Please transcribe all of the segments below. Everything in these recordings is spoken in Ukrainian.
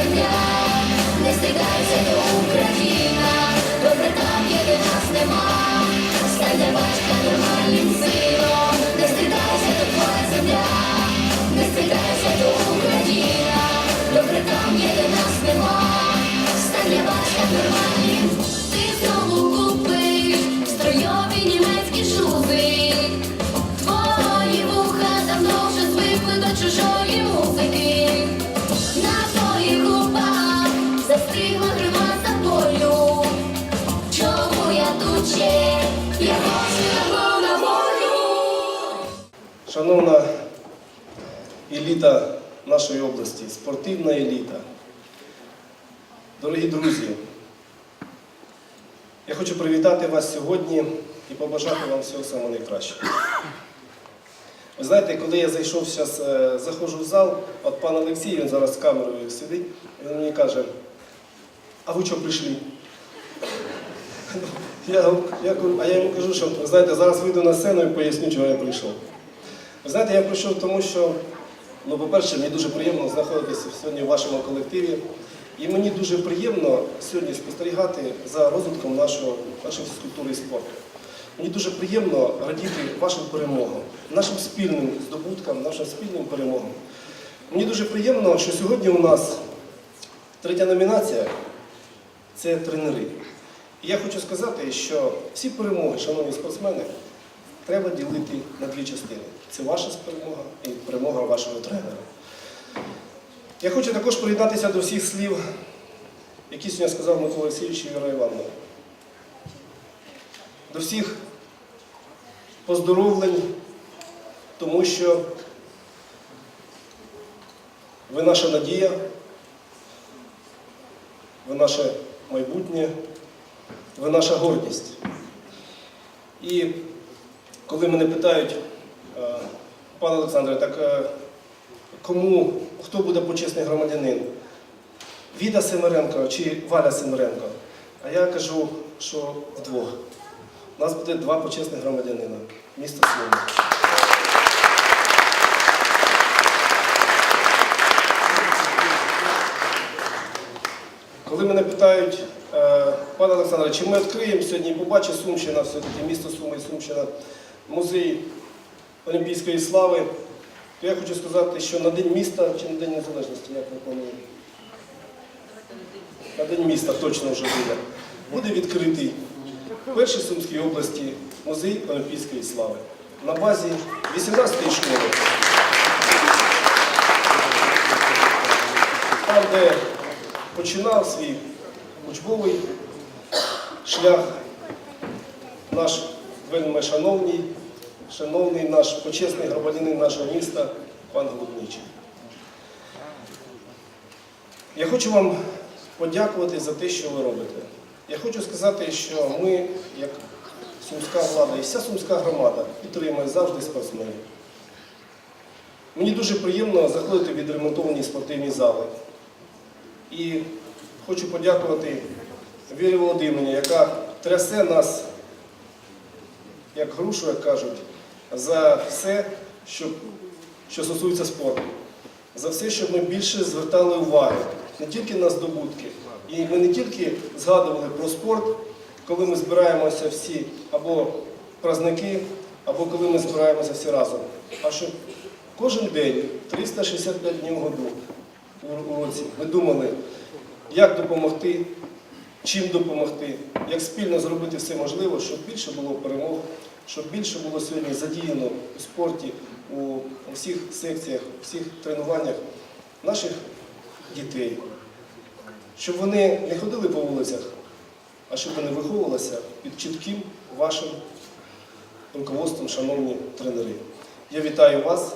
земля, не стидайся, до Україна, добре там де нас нема, стань батька нормальним сином, не стидайся, до твоя земля, не стидайся, до Україна, добре там де нас нема, стань батька нормальним, Шановна еліта нашої області, спортивна еліта, дорогі друзі, я хочу привітати вас сьогодні і побажати вам всього самого найкращого. Ви знаєте, коли я зайшов зараз, е, заходжу в зал, от пан Олексій, він зараз з камерою сидить, він мені каже, а ви чого прийшли? Я, я, а я йому кажу, що знаєте, зараз вийду на сцену і поясню, чого я прийшов. Ви знаєте, я прийшов тому, що, ну, по-перше, мені дуже приємно знаходитися сьогодні в вашому колективі. І мені дуже приємно сьогодні спостерігати за розвитком нашого, нашої фізкультури і спорту. Мені дуже приємно радіти вашим перемогам, нашим спільним здобуткам, нашим спільним перемогам. Мені дуже приємно, що сьогодні у нас третя номінація це тренери. І я хочу сказати, що всі перемоги, шановні спортсмени, треба ділити на дві частини. Це ваша перемога і перемога вашого тренера. Я хочу також приєднатися до всіх слів, які сьогодні сказав Микола Олексійович і Віра Івановна. До всіх поздоровлень, тому що ви наша надія, ви наше майбутнє, ви наша гордість. І коли мене питають, е, пане Олександре, так е, кому, хто буде почесний громадянин? Віда Семеренко чи Валя Семеренко? А я кажу, що вдвох. У нас буде два почесних громадянина міста Суми. Коли мене питають, е, пане Олександре, чи ми відкриємо сьогодні, побачить Сумщина, все-таки місто Суми і Сумщина, музей Олімпійської слави, то я хочу сказати, що на День міста чи на День Незалежності, як ви плануєте? На День міста точно вже буде. Буде відкритий в першій Сумській області музей Олімпійської слави на базі 18-ї школи. Там, де починав свій учбовий шлях наш вельми шановний, шановний наш почесний громадянин нашого міста пан Голубничий. Я хочу вам подякувати за те, що ви робите. Я хочу сказати, що ми, як сумська влада і вся сумська громада, підтримує завжди спортсменів. Мені дуже приємно заходити відремонтовані спортивні зали. І хочу подякувати Вірі Володимирівні, яка трясе нас, як грушу, як кажуть, за все, що, що стосується спорту. За все, щоб ми більше звертали уваги не тільки на здобутки. І ми не тільки згадували про спорт, коли ми збираємося всі або праздники, або коли ми збираємося всі разом. А щоб кожен день, 365 днів году, у році, ми думали, як допомогти, чим допомогти, як спільно зробити все можливе, щоб більше було перемог, щоб більше було сьогодні задіяно у спорті, у всіх секціях, у всіх тренуваннях наших дітей. Щоб вони не ходили по вулицях, а щоб вони виховувалися під чітким вашим руководством, шановні тренери. Я вітаю вас,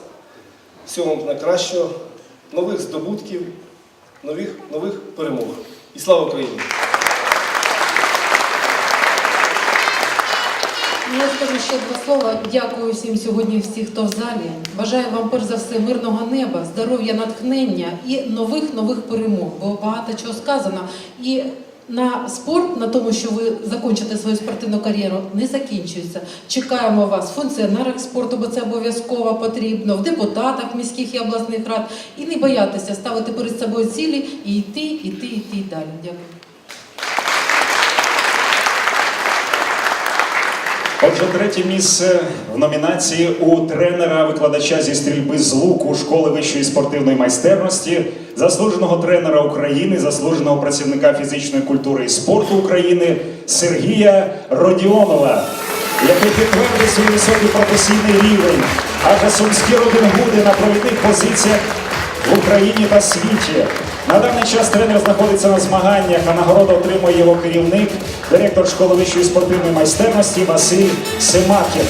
всього вам найкращого, нових здобутків, нових, нових перемог. І слава Україні! Я скажу ще два слова. Дякую всім сьогодні, всіх, хто в залі. Бажаю вам перш за все мирного неба, здоров'я, натхнення і нових нових перемог. Бо багато чого сказано. І на спорт, на тому, що ви закінчите свою спортивну кар'єру, не закінчується. Чекаємо вас в функціонерах спорту, бо це обов'язково потрібно, в депутатах міських і обласних рад. І не боятися ставити перед собою цілі і йти, йти, йти далі. Дякую. Отже, третє місце в номінації у тренера-викладача зі стрільби з луку школи вищої спортивної майстерності, заслуженого тренера України, заслуженого працівника фізичної культури і спорту України Сергія Родіонова, який підтвердив свій високий професійний рівень, адже сумські Робін Гуди на провідних позиціях в Україні та світі. На даний час тренер знаходиться на змаганнях, а нагороду отримує його керівник, директор школи вищої спортивної майстерності Василь Семакін.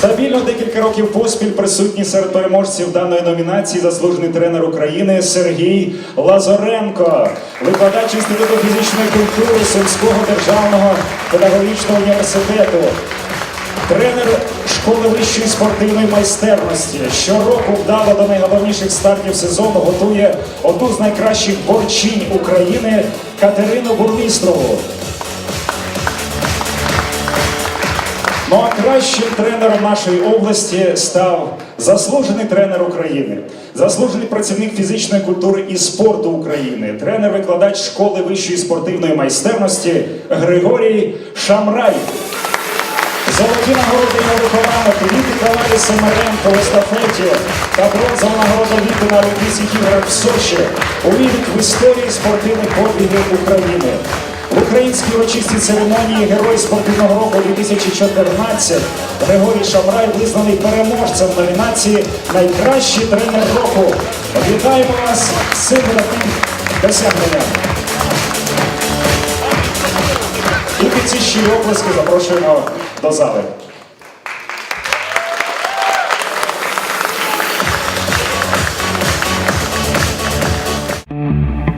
Стабільно декілька років поспіль присутній серед переможців даної номінації заслужений тренер України Сергій Лазоренко, викладач Інституту фізичної культури Сумського державного педагогічного університету. Тренер школи вищої спортивної майстерності щороку вдало до найголовніших стартів сезону готує одну з найкращих борчинь України Катерину Бурмістрову. Ну а кращим тренером нашої області став заслужений тренер України, заслужений працівник фізичної культури і спорту України, тренер-викладач школи вищої спортивної майстерності Григорій Шамрай. Золоті нагороди вихованок Віти Каларі Семеренко в естафеті та бронзова нагорода Віти на Олімпійських іграх в Сочі увійдуть в історії спортивних подвигів України. В українській урочистій церемонії Герой спортивного року 2014 Григорій Шамрай визнаний переможцем номінації Найкращий тренер року. Вітаємо вас з цим видатним досягненням. І під ці щирі оплески запрошуємо do załek. thank